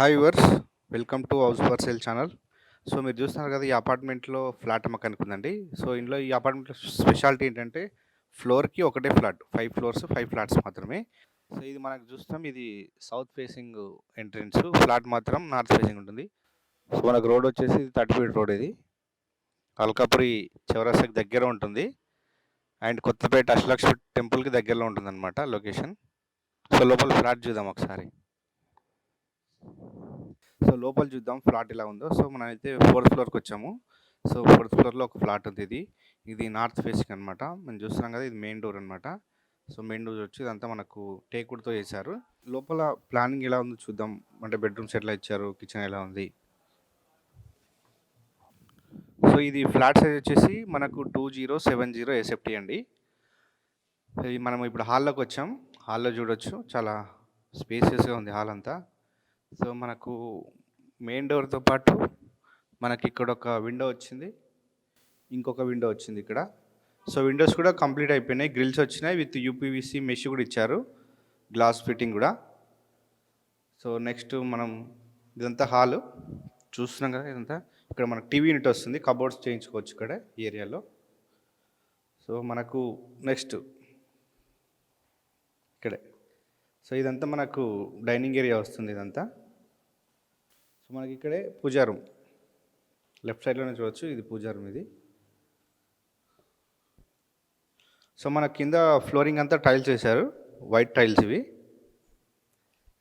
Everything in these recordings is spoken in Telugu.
Hi verse welcome to house for sale channel so మీరు చూస్తున్నారు కదా ఈ అపార్ట్మెంట్లో ఫ్లాట్ అమ్మకానికి ఉందండి సో ఇందులో ఈ అపార్ట్మెంట్లో స్పెషాలిటీ ఏంటంటే ఫ్లోర్కి ఒకటే flat five floors five flats మాత్రమే. సో ఇది మనకు చూస్తాం ఇది సౌత్ ఫేసింగ్ ఎంట్రన్స్ ఫ్లాట్ మాత్రం నార్త్ ఫేసింగ్ ఉంటుంది. సో మనకు రోడ్ వచ్చేసి థర్టీ ఫీట్ రోడ్ ఇది. అల్కాపురి చౌరస్తాకి దగ్గర ఉంటుంది. అండ్ కొత్తపేట అష్టలక్ష్మి టెంపుల్కి దగ్గరలో ఉంటుంది అనమాట లొకేషన్ సో లోపల ఫ్లాట్ చూద్దాం ఒకసారి. సో లోపల చూద్దాం ఫ్లాట్ ఎలా ఉందో. సో మనం అయితే ఫోర్త్ ఫ్లోర్కి వచ్చాము. సో ఫోర్త్ ఫ్లోర్లో ఒక ఫ్లాట్ ఉంది ఇది. ఇది నార్త్ ఫేస్కి అనమాట మనం చూస్తున్నాం కదా ఇది మెయిన్ డోర్ అనమాట సో మెయిన్ డోర్ వచ్చి ఇదంతా మనకు టేకుడ్తో చేశారు. లోపల ప్లానింగ్ ఎలా ఉందో చూద్దాం. అంటే బెడ్రూమ్స్ ఎట్లా ఇచ్చారు కిచెన్ ఎలా ఉంది. సో ఇది ఫ్లాట్ సైజ్ వచ్చేసి మనకు two zero seven zero SFT అండి. ఇది మనం ఇప్పుడు హాల్లోకి వచ్చాం. హాల్లో చూడొచ్చు. చాలా స్పేసియస్గా ఉంది హాల్ అంతా. సో మనకు మెయిన్ డోర్తో పాటు మనకి ఇక్కడ ఒక విండో వచ్చింది. ఇంకొక విండో వచ్చింది ఇక్కడ. సో విండోస్ కూడా కంప్లీట్ అయిపోయినాయి. గ్రిల్స్ వచ్చినాయి విత్ యూపీవీసీ మెష్ కూడా ఇచ్చారు. గ్లాస్ ఫిట్టింగ్ కూడా. సో నెక్స్ట్ మనం ఇదంతా హాలు చూస్తున్నాం కదా ఇదంతా. ఇక్కడ మనకు టీవీ యూనిట్ వస్తుంది. కబోర్డ్స్ చేయించుకోవచ్చు ఇక్కడ ఈ ఏరియాలో. సో మనకు నెక్స్ట్ ఇక్కడే. సో ఇదంతా మనకు డైనింగ్ ఏరియా వస్తుంది ఇదంతా. సో మనకి ఇక్కడే పూజారం లెఫ్ట్ సైడ్లోనే చూడవచ్చు ఇది పూజారం ఇది. సో మన కింద ఫ్లోరింగ్ అంతా టైల్స్ వేశారు వైట్ టైల్స్ ఇవి.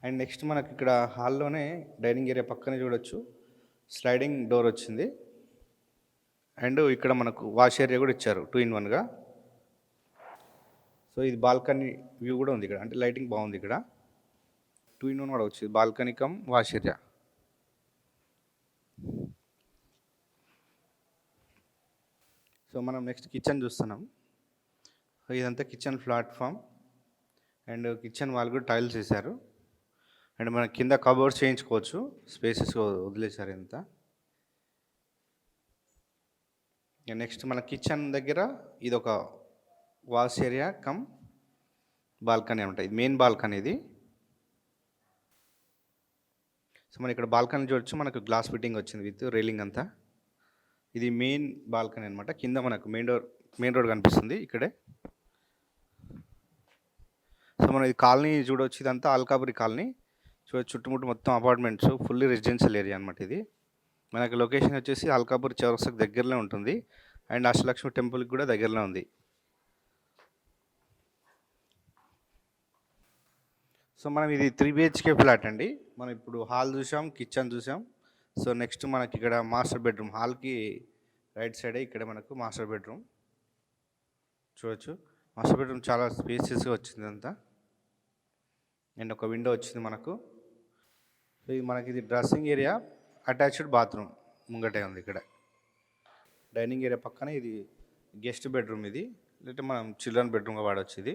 అండ్ నెక్స్ట్ మనకి ఇక్కడ హాల్లోనే డైనింగ్ ఏరియా పక్కనే చూడొచ్చు స్లైడింగ్ డోర్ వచ్చింది. అండ్ ఇక్కడ మనకు వాష్ ఏరియా కూడా ఇచ్చారు టూ ఇన్ వన్గా. సో ఇది బాల్కనీ వ్యూ కూడా ఉంది ఇక్కడ అంటే లైటింగ్ బాగుంది ఇక్కడ. టూ ఇన్ వన్ కూడా వచ్చింది balcony come wash area. So మనం నెక్స్ట్ కిచెన్ చూస్తున్నాం. సో ఇదంతా కిచెన్ ప్లాట్ఫామ్. అండ్ కిచెన్ వాళ్ళు కూడా టైల్స్ వేశారు. అండ్ మన కింద కబోర్డ్స్ చేయించుకోవచ్చు. స్పేసెస్ వదిలేశారు ఇంత. నెక్స్ట్ మన కిచెన్ దగ్గర ఇది ఒక వాష్ ఏరియా కమ్ బాల్కనీ అనమాట. ఇది మెయిన్ బాల్కనీ ఇది. సో మనం ఇక్కడ బాల్కనీ చూడొచ్చు. మనకు గ్లాస్ ఫిట్టింగ్ వచ్చింది విత్ రైలింగ్ అంతా. ఇది మెయిన్ బాల్కనీ అనమాట కింద మనకు మెయిన్ డోర్ మెయిన్ రోడ్ కనిపిస్తుంది ఇక్కడే. సో మనం ఇది కాలనీ చూడవచ్చు ఇదంతా అల్కాపురి కాలనీ. చూడవచ్చు చుట్టుముట్టు మొత్తం అపార్ట్మెంట్స్ ఫుల్లీ రెసిడెన్షియల్ ఏరియా అనమాట ఇది. మనకి లొకేషన్ వచ్చేసి అల్కాపూర్ చౌరస్తాకు దగ్గరలో ఉంటుంది. అండ్ అష్టలక్ష్మి టెంపుల్కి కూడా దగ్గరలో ఉంది. సో మనం ఇది త్రీ బిహెచ్కే ఫ్లాట్ అండి. మనం ఇప్పుడు హాల్ చూసాం కిచెన్ చూసాం. సో నెక్స్ట్ మనకి ఇక్కడ మాస్టర్ బెడ్రూమ్ హాల్కి రైట్ సైడే ఇక్కడ మనకు మాస్టర్ బెడ్రూమ్ చూడొచ్చు. మాస్టర్ బెడ్రూమ్ చాలా స్పేసియస్గా వచ్చింది అంతా. అండ్ ఒక విండో వచ్చింది మనకు. సో ఇది మనకి ఇది డ్రెస్సింగ్ ఏరియా అటాచ్డ్ బాత్రూమ్ ముంగటే ఉంది ఇక్కడ. డైనింగ్ ఏరియా పక్కన ఇది గెస్ట్ బెడ్రూమ్ ఇది లేదంటే మనం చిల్డ్రన్ బెడ్రూమ్గా వాడవచ్చు ఇది.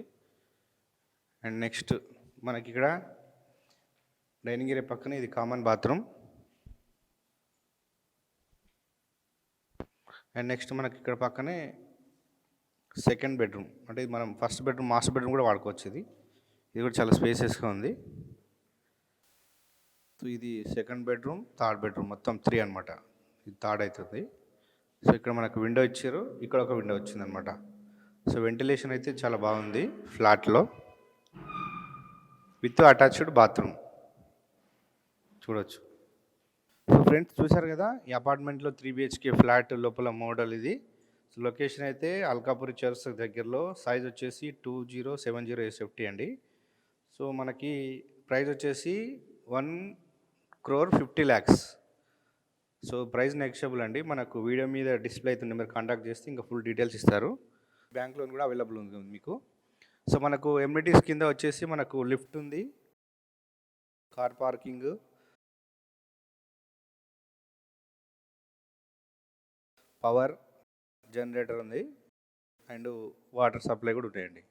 అండ్ నెక్స్ట్ మనకి ఇక్కడ డైనింగ్ ఏరియా పక్కన ఇది కామన్ బాత్రూమ్. అండ్ నెక్స్ట్ మనకి ఇక్కడ పక్కనే సెకండ్ బెడ్రూమ్. అంటే ఇది మనం ఫస్ట్ బెడ్రూమ్ మాస్టర్ బెడ్రూమ్ కూడా వాడుకోవచ్చు ఇది ఇది కూడా చాలా స్పేసెస్గా ఉంది. సో ఇది సెకండ్ బెడ్రూమ్ థర్డ్ బెడ్రూమ్ మొత్తం త్రీ అనమాట ఇది థర్డ్ అవుతుంది సో ఇక్కడ మనకు విండో ఇచ్చారు. ఇక్కడ ఒక విండో వచ్చిందనమాట సో వెంటిలేషన్ అయితే చాలా బాగుంది ఫ్లాట్లో. With attached bathroom. చూడొచ్చు. ఫ్రెండ్స్ చూశారు కదా ఈ అపార్ట్మెంట్లో త్రీ బిహెచ్కే ఫ్లాట్ లోపల మోడల్ ఇది. లొకేషన్ అయితే అల్కాపురి చర్చ్ దగ్గరలో. సైజ్ వచ్చేసి two zero seven zero SFT అండి. సో మనకి ప్రైస్ వచ్చేసి one crore fifty lakhs so price negotiable అండి. మనకు వీడియో మీద డిస్ప్లే అవుతుంది మీరు కాంటాక్ట్ చేస్తే ఇంకా ఫుల్ డీటెయిల్స్ ఇస్తారు. బ్యాంక్ లోన్ కూడా అవైలబుల్ ఉంది మీకు. సో మనకు ఎమ్యూనిటీస్ కింద వచ్చేసి మనకు లిఫ్ట్ ఉంది. కార్ పార్కింగ్ పవర్ జనరేటర్ ఉంది అండ్ వాటర్ సప్లై కూడా ఉంటాయండి.